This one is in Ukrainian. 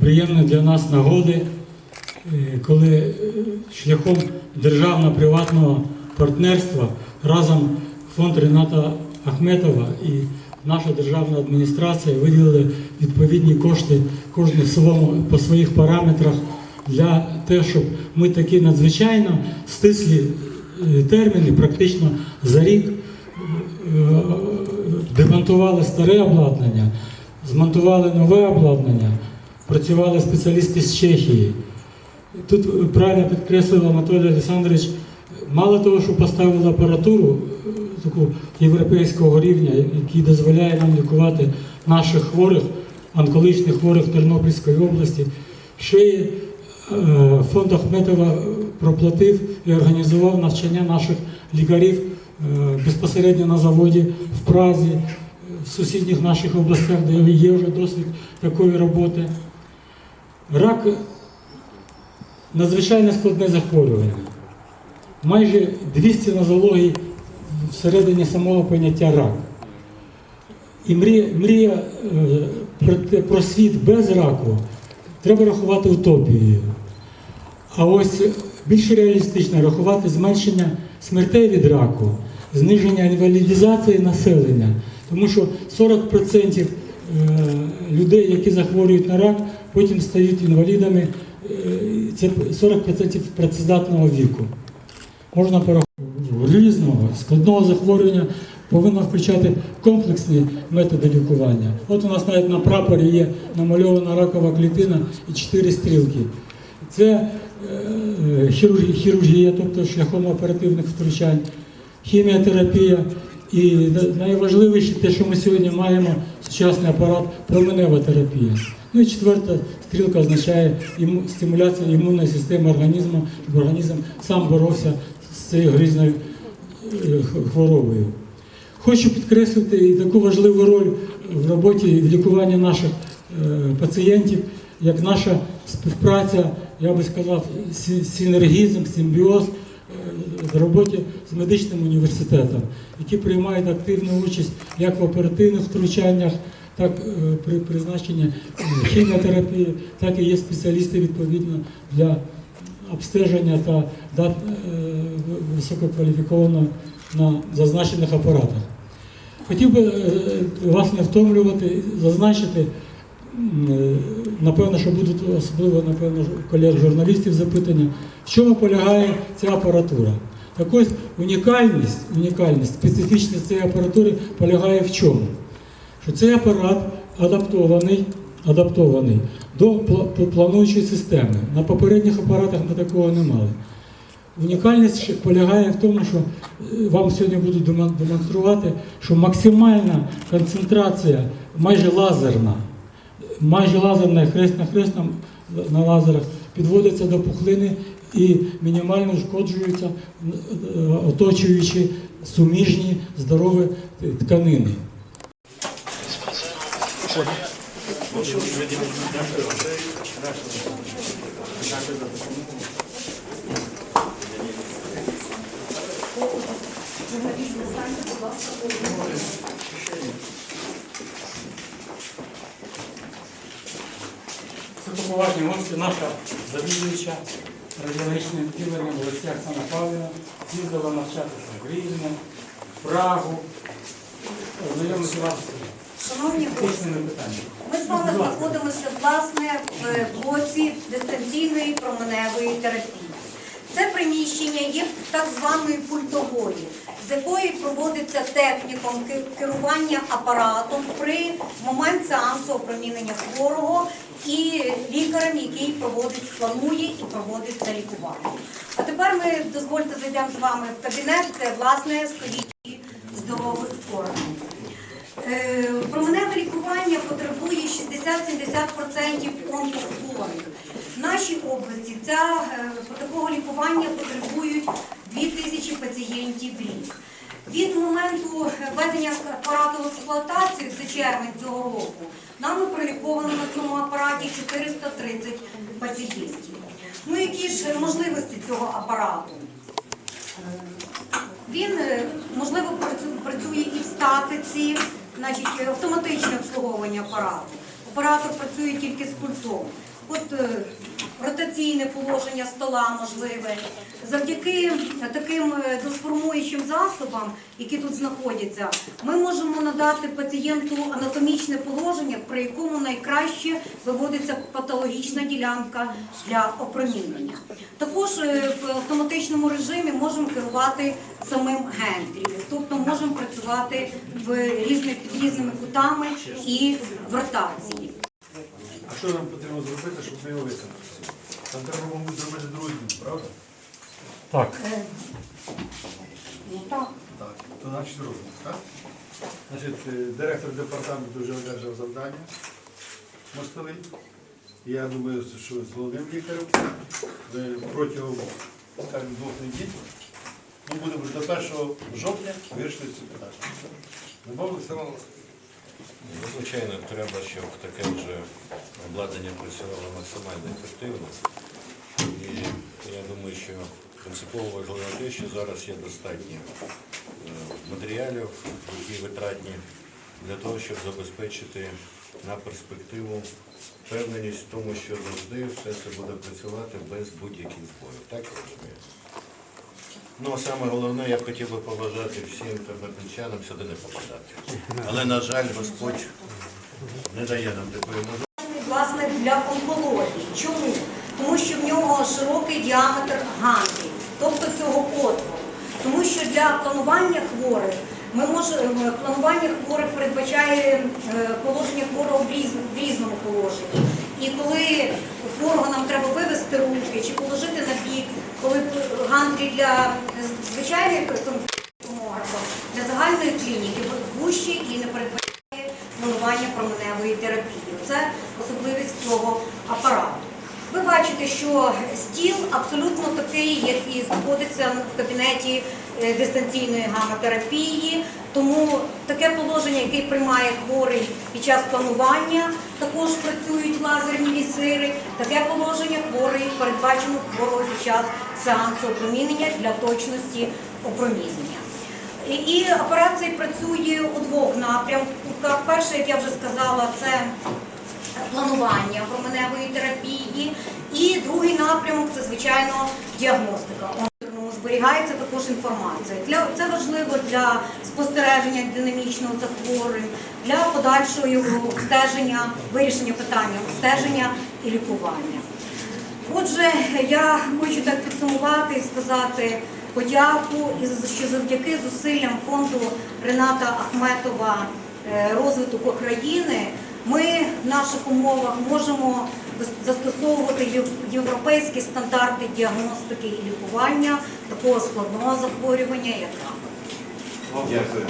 приємної для нас нагоди, е, коли е, шляхом державно-приватного партнерства разом фонд Рената Ахметова і наша державна адміністрація виділили відповідні кошти кожен в своєму, по своїх параметрах для того, щоб ми такі надзвичайно стислі е, терміни, практично за рік демонтували старе обладнання, змонтували нове обладнання, працювали спеціалісти з Чехії. Тут правильно підкреслив Анатолій Олександрович, мало того, що поставили апаратуру е, таку європейського рівня, який дозволяє нам лікувати наших хворих, онкологічних хворих Тернопільської області, ще й е, фонд Ахметова проплатив і організував навчання наших лікарів е, безпосередньо на заводі в Празі, в сусідніх наших областях, де є вже досвід такої роботи. Рак надзвичайно складне захворювання. Майже 200 нозологій всередині самого поняття рак. І мрія, мрія е, про, світ без раку треба рахувати утопією. А ось більш реалістично рахувати зменшення смертей від раку, зниження інвалідізації населення. Тому що 40% е, людей, які захворюють на рак, потім стають інвалідами. е, Це 40% працездатного віку. Можна порахувати різного складного захворювання повинно включати комплексні методи лікування. От у нас навіть на прапорі є намальована ракова клітина і чотири стрілки. Це е, хірургія, тобто шляхом оперативних втручань, хіміотерапія і найважливіше те, що ми сьогодні маємо сучасний апарат променева терапія. Ну і четверта стрілка означає стимуляція імунної системи організму, щоб організм сам боровся з цією грізною е, хворобою. Хочу підкреслити і таку важливу роль в роботі і в лікуванні наших е, пацієнтів, як наша співпраця, я би сказав, синергізм, симбіоз е, в роботі з медичним університетом, які приймають активну участь як в оперативних втручаннях, так е, при призначенні е, хіміотерапії, так і є спеціалісти відповідно для обстеження та дат е, в- висококваліфікованого на зазначених апаратах. Хотів би вас не втомлювати, зазначити, напевно, що будуть особливо, напевно, колег журналістів запитання, в чому полягає ця апаратура. Так ось унікальність, унікальність, специфічність цієї апаратури полягає в чому? Що цей апарат адаптований, адаптований до пла- пла- плануючої системи. На попередніх апаратах ми такого не мали. Унікальність полягає в тому, що е, вам сьогодні демон- демонструвати, що максимальна концентрація майже лазерна, майже лазерна хрест на хрест на- лазерах підводиться до пухлини і мінімально ушкоджуються е, оточуючі суміжні здорові е, тканини. Високоповажні гості, наша завідуюча радіологічним відділенням Олексія Оксана Павлівна їздила навчатися в Рівне, Прагу, знайомити вас Шановні гості, ми з вами знаходимося власне в блоці дистанційної променевої терапії. Це приміщення є так званою пультовою, з якої проводиться техніком керування апаратом при момент сеансу опромінення хворого і лікарем, який проводить, планує і проводить це лікування. А тепер ми дозвольте зайдемо з вами в кабінет, власне стоїть здорових органів. Е, Променеве лікування потребує 60-70% онкохворих. В нашій області ця, е, такого лікування потребують 2000 пацієнтів в рік. Від моменту введення апарату в експлуатацію, це червень цього року, нами проліковано на цьому апараті 430 пацієнтів. Ну які ж можливості цього апарату? Він е, можливо працює і в статиці, значить автоматичне обслуговування апарату. оператор працює тільки з пультом. От е, ротаційне положення стола можливе. Завдяки таким е, досформуючим засобам, які тут знаходяться, ми можемо надати пацієнту анатомічне положення, при якому найкраще виводиться патологічна ділянка для опромінення. Також е, в автоматичному режимі можемо керувати самим гентрі, тобто можемо працювати в різних під різними кутами і в ротації. А що нам потрібно зробити, щоб ми його виконали? Там треба, мабуть, зробити другий день, правда? Так. Е, Ну так. Так. То значить робимо, так? Значить, е, директор департаменту вже одержав завдання мостовий. Я думаю, що з головним лікарем протягом скажімо, двох неділь ми будемо до 1 жовтня вирішити це питання. Домовилися? Ну, Звичайно, треба, щоб таке вже обладнання працювало максимально ефективно. І я думаю, що принципово важливо те, що зараз є достатньо е, матеріалів, які витратні для того, щоб забезпечити на перспективу впевненість в тому, що завжди все це буде працювати без будь-яких збоїв. Так розумію? Ну, саме головне, я хотів би побажати всім тернопільчанам сюди не попадати. Але, на жаль, Господь не дає нам такої можливості. власне для онкології. Чому? Тому що в нього широкий діаметр ганглів, тобто цього отвору. Тому що для планування хворих ми можемо планування хворих передбачає е, положення хворого в різному положенні. І коли хворого нам треба вивести руки чи положити на бік, коли гандрі для звичайних томографа, для загальної клініки гущі і не передбачає планування променевої терапії. Це особливість цього апарату. Ви бачите, що стіл абсолютно такий, який знаходиться в кабінеті дистанційної гаматерапії. Тому таке положення, яке приймає хворий під час планування, також працюють лазерні візири. Таке положення хворий передбачено хворого під час сеансу опромінення для точності опромінення. І- цей працює у двох напрямках. Перше, як я вже сказала, це планування променевої терапії. І другий напрямок це звичайно діагностика. Зберігається також інформація. Для це важливо для спостереження динамічного захворювань, для подальшого його стеження, вирішення питання стеження і лікування. Отже, я хочу так підсумувати і сказати подяку, що завдяки зусиллям фонду Рената Ахметова е, розвиток України ми в наших умовах можемо застосовувати єв- європейські стандарти діагностики і лікування такого складного захворювання, як рак. Дякую.